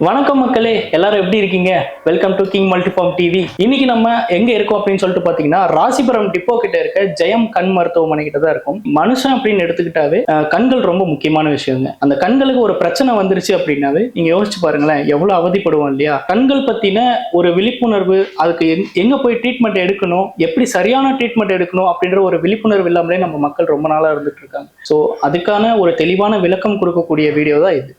வணக்கம் மக்களே எல்லாரும் எப்படி இருக்கீங்க? Welcome to king multiform TV இன்னைக்கு நம்ம எங்க இருக்கோம் அப்படின்னு சொல்லிட்டு பாத்தீங்கன்னா ராசிபுரம் டிப்போ கிட்ட இருக்க ஜெயம் கண் மருத்துவமனை கிட்ட தான் இருக்கும். மனுஷன் அப்படின்னு எடுத்துக்கிட்டாவே கண்கள் ரொம்ப முக்கியமான விஷயங்க. அந்த கண்களுக்கு ஒரு பிரச்சனை வந்துருச்சு அப்படின்னாவே நீங்க யோசிச்சு பாருங்களேன் எவ்வளவு அவதிப்படுவோம் இல்லையா? கண்கள் பத்தின ஒரு விழிப்புணர்வு அதுக்கு எங்க- எங்க போய் ட்ரீட்மெண்ட் எடுக்கணும் எப்படி சரியான ட்ரீட்மெண்ட் எடுக்கணும் அப்படின்ற ஒரு விழிப்புணர்வு இல்லாமலே நம்ம மக்கள் ரொம்ப நாளா இருந்துட்டு இருக்காங்க. ஸோ அதுக்கான ஒரு தெளிவான விளக்கம் கொடுக்கக்கூடிய வீடியோ தான் இது.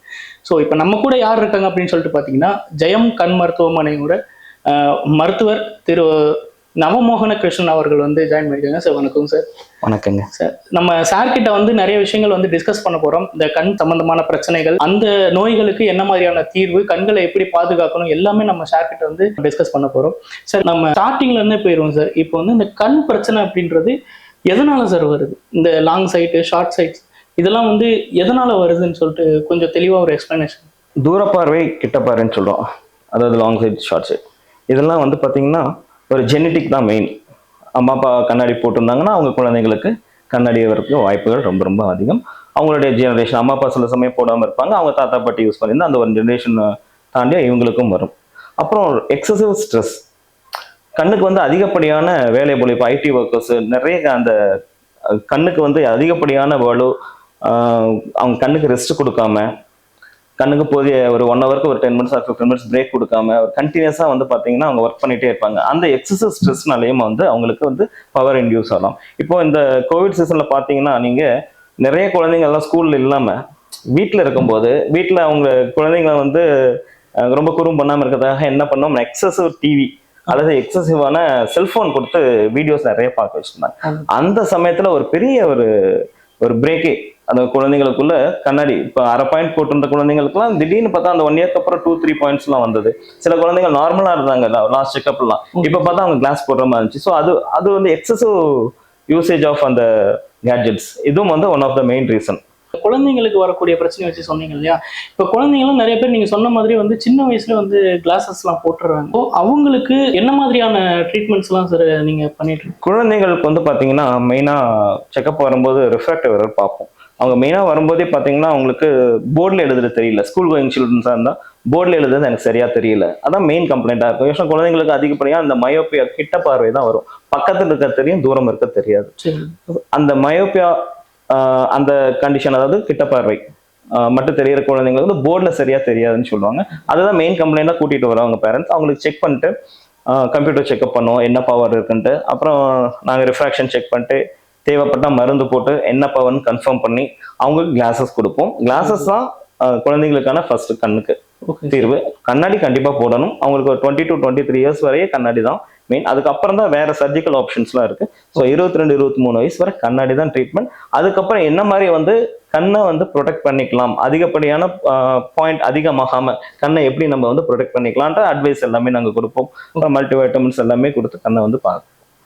ஸோ இப்போ நம்ம கூட யார் இருக்காங்க அப்படின்னு சொல்லிட்டு பார்த்தீங்கன்னா ஜெயம் கண் மருத்துவமனையோட மருத்துவர் திரு நவமோகன கிருஷ்ணன் அவர்கள் வந்து ஜாயின் பண்ணியிருக்காங்க. சார் வணக்கம் சார் வணக்கங்க. சார் நம்ம சார் கிட்ட வந்து நிறைய விஷயங்கள் வந்து டிஸ்கஸ் பண்ண போறோம். இந்த கண் சம்பந்தமான பிரச்சனைகள் அந்த நோய்களுக்கு என்ன மாதிரியான தீர்வு கண்களை எப்படி பாதுகாக்கணும் எல்லாமே நம்ம சார் கிட்ட வந்து டிஸ்கஸ் பண்ண போறோம். சார் நம்ம ஸ்டார்டிங்ல இருந்தே போயிடுவோம் சார் இப்போ வந்து இந்த கண் பிரச்சனை அப்படின்றது எதனால சார் வருது? இந்த லாங் சைட்டு ஷார்ட் சைட்ஸ் இதெல்லாம் வந்து எதனால வருதுன்னு சொல்லிட்டு கொஞ்சம் தெளிவாக ஒரு எக்ஸ்பிளனேஷன் தூரப்பார்வை கிட்டப்பார்வைன்னு சொல்கிறோம் அதாவது லாங் சைட் ஷார்ட் சைட் இதெல்லாம் வந்து பார்த்தீங்கன்னா ஒரு ஜெனட்டிக் தான் மெயின் அம்மா அப்பா கண்ணாடி போட்டிருந்தாங்கன்னா அவங்க குழந்தைங்களுக்கு கண்ணாடி வரதுக்கு வாய்ப்புகள் ரொம்ப ரொம்ப அதிகம். அவங்களுடைய ஜெனரேஷன் அம்மா அப்பா சில சமயம் போடாமல் இருப்பாங்க. அவங்க தாத்தா பாட்டி யூஸ் பண்ணியிருந்தா அந்த ஒரு ஜென்ரேஷன் தாண்டி இவங்களுக்கும் வரும். அப்புறம் எக்ஸசிவ் ஸ்ட்ரெஸ் கண்ணுக்கு வந்து அதிகப்படியான வேலை பொழிப்பு ஐடி ஒர்க்கர்ஸ் நிறைய அந்த கண்ணுக்கு வந்து அதிகப்படியான வலு அவங்க கண்ணுக்கு ரெஸ்ட் கொடுக்காம கண்ணுக்கு போதிய ஒரு ஒன் ஹவருக்கு ஒரு ten minutes or fifteen minutes break கொடுக்காம கண்டினியூஸாக வந்து பார்த்தீங்கன்னா அவங்க ஒர்க் பண்ணிட்டே இருப்பாங்க. அந்த எக்ஸசைஸ் ஸ்ட்ரெஸ்னாலையும் வந்து அவங்களுக்கு வந்து பவர் இன்டியூஸ் ஆகலாம் இப்போ இந்த கோவிட் சீசனில் பார்த்தீங்கன்னா நீங்கள் நிறைய குழந்தைங்க எல்லாம் ஸ்கூலில் இல்லாமல் வீட்டில் இருக்கும்போது வீட்டில் அவங்க குழந்தைங்க வந்து ரொம்ப குறும் பண்ணாமல் இருக்கிறதுக்காக என்ன பண்ணோம்? எக்ஸசிவ் டிவி அல்லது எக்ஸசிவான செல்ஃபோன் கொடுத்து வீடியோஸ் நிறைய பார்க்க வச்சுருந்தாங்க. அந்த சமயத்தில் ஒரு பெரிய ஒரு ஒரு பிரேக்கே அந்த குழந்தைங்களுக்குள்ள கண்ணாடி இப்போ அரை பாயிண்ட் போட்டிருந்த குழந்தைங்களுக்குலாம் திடீர்னு பார்த்தா அந்த ஒன் இயர்க்கு அப்புறம் டூ த்ரீ பாயிண்ட்ஸ்லாம் வந்தது. சில குழந்தைங்க நார்மலா இருந்தாங்க லாஸ்ட் செக்அப்லாம் இப்போ பார்த்தா அவங்க கிளாஸ் போடுற மாதிரி இருந்துச்சு. ஸோ அது அது வந்து எக்ஸசிவ் யூசேஜ் ஆஃப் அந்த கேட்ஜெட்ஸ் இதுவும் வந்து one of the main reason குழந்தைங்களுக்கு வரக்கூடிய பிரச்சனை வச்சு சொன்னீங்க இல்லையா? இப்போ குழந்தைங்களும் நிறைய பேர் நீங்க சொன்ன மாதிரி வந்து சின்ன வயசுல வந்து கிளாஸஸ் எல்லாம் போட்டுறாங்க. அவங்களுக்கு என்ன மாதிரியான ட்ரீட்மெண்ட்ஸ் எல்லாம் சார் நீங்க பண்ணிட்டு? குழந்தைங்களுக்கு வந்து பார்த்தீங்கன்னா மெயினாக செக்கப் வரும்போது ரிஃப்ராக்டிவ் எரர் பார்ப்போம். அவங்க மெயினாக வரும்போதே பார்த்தீங்கன்னா அவங்களுக்கு போர்டில் எழுதுறது தெரியல. ஸ்கூல் கோயிங் சில்ட்ரன்ஸாக இருந்தால் போர்டில் எழுதுறது எனக்கு சரியாக தெரியல. அதான் மெயின் கம்ப்ளைண்ட்டாக இருக்கும். யோசனை குழந்தைங்களுக்கு அதிகப்படியாக அந்த மயோப்பியா கிட்ட பார்வை தான் வரும். பக்கத்தில் இருக்க தெரியும் தூரம் இருக்க தெரியாது. அந்த மயோப்பியா அந்த கண்டிஷன் அதாவது கிட்ட பார்வை மட்டும் தெரியிற குழந்தைங்களுக்கு வந்து போர்டில் சரியா தெரியாதுன்னு சொல்லுவாங்க. அதுதான் மெயின் கம்ப்ளைண்டாக கூட்டிட்டு வருவாங்க பேரண்ட்ஸ் அவங்களுக்கு செக் பண்ணிட்டு கம்ப்யூட்டர் செக்அப் பண்ணுவோம் என்ன பவர் இருக்குன்ட்டு. அப்புறம் நாங்கள் ரிஃப்ராக்ஷன் செக் பண்ணிட்டு தேவைப்பட்ட மருந்து போட்டு என்ன பவர்னு கன்ஃபார்ம் பண்ணி அவங்களுக்கு கிளாஸஸ் கொடுப்போம். கிளாஸஸ் தான் குழந்தைங்களுக்கான ஃபர்ஸ்ட் கண்ணுக்கு தீர்வு. கண்ணாடி கண்டிப்பா போடணும். அவங்களுக்கு ஒரு twenty to twenty three years வரையே கண்ணாடி தான் மெயின் அதுக்கப்புறம் தான் வேற சர்ஜிக்கல் ஆப்ஷன்ஸ்லாம் இருக்கு. ஸோ இருபத்தி ரெண்டு இருபத்தி மூணு வயசு வரை கண்ணாடி தான் ட்ரீட்மெண்ட் அதுக்கப்புறம் என்ன மாதிரி வந்து கண்ணை வந்து ப்ரொடெக்ட் பண்ணிக்கலாம்? அதிகப்படியான பாயிண்ட் அதிகமாகாம கண்ணை எப்படி நம்ம வந்து ப்ரொடெக்ட் பண்ணிக்கலான்ற அட்வைஸ் எல்லாமே நாங்கள் கொடுப்போம். மல்டி வைட்டமின்ஸ் எல்லாமே கொடுத்து கண்ணை வந்து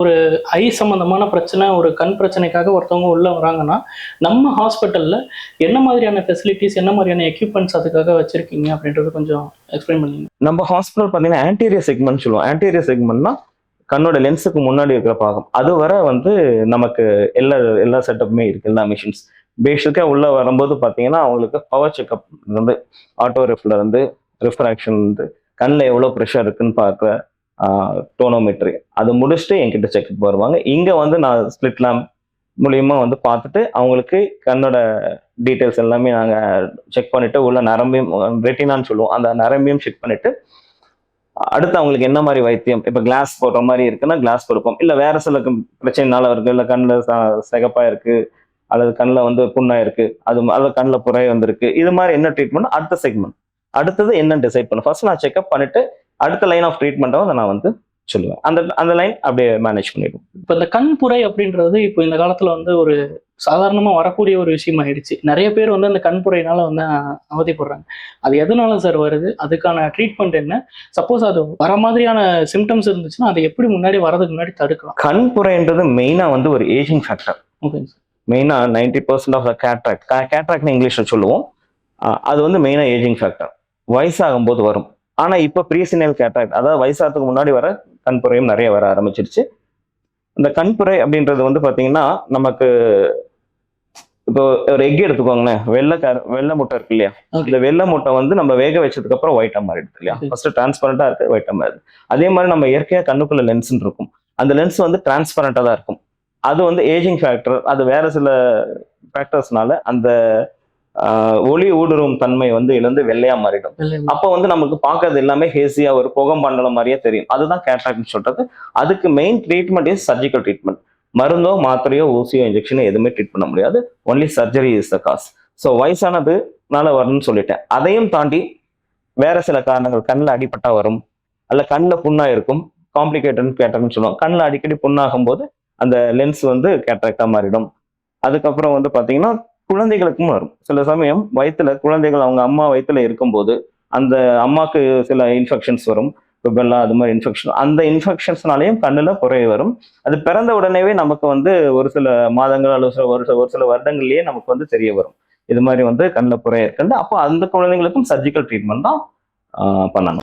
ஒரு ஐ சம்பந்தமான பிரச்சனை ஒரு கண் பிரச்சனைக்காக ஒருத்தவங்க உள்ளே வராங்கன்னா நம்ம ஹாஸ்பிட்டலில் என்ன மாதிரியான ஃபெசிலிட்டிஸ் என்ன மாதிரியான எக்யூப்மெண்ட்ஸ் அதுக்காக வச்சுருக்கீங்க அப்படின்றது கொஞ்சம் எக்ஸ்பிளைன் பண்ணி நம்ம ஹாஸ்பிட்டல் பார்த்தீங்கன்னா ஆன்டீரியர் செக்மெண்ட் சொல்லுவோம். ஆன்டீரியர் செக்மெண்ட்னா கண்ணோட லென்ஸுக்கு முன்னாடி இருக்கிற பாகம். அது வரை வந்து நமக்கு எல்லா எல்லா செட்டப்புமே இருக்கு எல்லா மிஷின்ஸ் பேசிக்காக உள்ளே வரும்போது பார்த்தீங்கன்னா அவங்களுக்கு பவர் செக்அப் இருந்து ஆட்டோ ரெஃப்ல இருந்து ரிஃப்ராக்ஷன் இருந்து கண்ணில் எவ்வளோ ப்ரெஷர் இருக்குன்னு பார்க்குற டோனோமெட்ரி அது முடிச்சுட்டு என்கிட்ட செக்அப் வருவாங்க. இங்கே வந்து நான் ஸ்பிளிட் லேம்ப் மூலியமா வந்து பார்த்துட்டு அவங்களுக்கு கண்ணோட டீட்டெயில்ஸ் எல்லாமே நாங்கள் செக் பண்ணிட்டு உள்ள நரம்பையும் ரெட்டினான்னு சொல்லுவோம். அந்த நரம்பையும் செக் பண்ணிட்டு அடுத்து அவங்களுக்கு என்ன மாதிரி வைத்தியம்? இப்போ கிளாஸ் போடுற மாதிரி இருக்குன்னா கிளாஸ் கொடுப்போம். இல்லை வேற சில பிரச்சனைனால இருக்கு. இல்லை கண்ணில் சிகப்பாக இருக்கு. அல்லது கண்ணில் வந்து புண்ணாக இருக்கு. அது ம- அல்லது கண்ணில் புறை வந்திருக்கு. இது மாதிரி என்ன ட்ரீட்மெண்ட் அடுத்த செக்மெண்ட் அடுத்தது என்னன்னு டிசைட் பண்ணும் ஃபர்ஸ்ட் நான் செக்அப் பண்ணிட்டு அடுத்த லைன் ஆஃப் ட்ரீட்மெண்ட்டை வந்து நான் வந்து சொல்லுவேன். அந்த அந்த லைன் அப்படியே மேனேஜ் பண்ணிடுவோம். இப்போ இந்த கண் புரை அப்படின்றது இப்போ இந்த காலத்துல வந்து ஒரு சாதாரணமா வரக்கூடிய ஒரு விஷயம் ஆயிடுச்சு நிறைய பேர் வந்து அந்த கண் புரையினால வந்து அவதிப்படுறாங்க. அது எதனால சார் வருது அதுக்கான ட்ரீட்மெண்ட் என்ன? சப்போஸ் அது வர மாதிரியான சிம்டம்ஸ் இருந்துச்சுன்னா அதை எப்படி முன்னாடி வரதுக்கு முன்னாடி தடுக்கலாம்? கண் புரைன்றது மெயினாக வந்து ஒரு ஏஜிங் ஃபேக்டர் ஓகேங்க சார் மெயினாக ninety percent of the cataract கேட்ராக்ட்னு இங்கிலீஷில் சொல்லுவோம். அது வந்து மெயினாக ஏஜிங் ஃபேக்டர் வயசாகும் போது வரும். ஆனால் இப்போ ப்ரீசினல் கேட்ராக்ட் அதாவது வயசாகிறதுக்கு முன்னாடி வர கண்புரையும் நிறைய வர ஆரம்பிச்சிருச்சு. இந்த கண்புரை அப்படின்றது வந்து பார்த்தீங்கன்னா நமக்கு இப்போ ஒரு எக் எடுத்துக்கோங்களேன். வெள்ளை கரு வெள்ளை முட்டை இருக்கு இல்லையா. இந்த வெள்ளை முட்டை வந்து நம்ம வேக வச்சதுக்கு அப்புறம் ஒயிட்டா மாறிடுது இல்லையா. ஃபர்ஸ்ட் டிரான்ஸ்பரண்டா இருக்கு ஒயிட்டா மாறிடுது. அதே மாதிரி நம்ம இயற்கையா கண்ணுக்குள்ள லென்ஸ் இருக்கும். அந்த லென்ஸ் வந்து டிரான்ஸ்பரண்டா தான் இருக்கும். அது வந்து ஏஜிங் ஃபேக்டர் அது வேற சில ஃபேக்டர்ஸ்னால அந்த ஒளி ஊடுருவும் தன்மை வந்து இழந்து வெள்ளையா மாறிடும். அப்போ வந்து நமக்கு பார்க்கறது எல்லாமே ஹேசியா ஒரு புகம் மண்டலம் மாதிரியே தெரியும். அதுதான் கேட்ராக்ட்னு சொல்றது. அதுக்கு main treatment is surgical treatment மருந்தோ மாத்திரையோ ஊசியோ இன்ஜெக்ஷனோ எதுவுமே ட்ரீட் பண்ண முடியாது. Only surgery is the cause so வயசானதுனால வரும்னு சொல்லிட்டேன். அதையும் தாண்டி வேற சில காரணங்கள். கண்ணில் அடிபட்டா வரும். அல்ல கண்ணில் புண்ணா இருக்கும். காம்ப்ளிகேட்டட் கேட்டர்னு சொல்லுவோம் கண்ணில் அடிக்கடி புண்ணாகும் போது அந்த லென்ஸ் வந்து கேட்ராக்டா மாறிடும். அதுக்கப்புறம் வந்து பாத்தீங்கன்னா குழந்தைகளுக்கும் வரும். சில சமயம் வயிற்றுல குழந்தைகள் அவங்க அம்மா வயிற்றுல இருக்கும்போது அந்த அம்மாவுக்கு சில இன்ஃபெக்ஷன்ஸ் வரும். ருபெல்லா அது மாதிரி இன்ஃபெக்ஷன் அந்த இன்ஃபெக்ஷன்ஸ்னாலையும் கண்ணில் குறைய வரும். அது பிறந்த உடனேவே நமக்கு வந்து ஒரு சில மாதங்கள் அல்லது சில ஒரு சில ஒரு சில வருடங்கள்லேயே நமக்கு வந்து தெரிய வரும். இது மாதிரி வந்து கண்ணில் குறைய இருக்குது அப்போ அந்த குழந்தைங்களுக்கும் சர்ஜிக்கல் ட்ரீட்மெண்ட் தான் பண்ணணும்.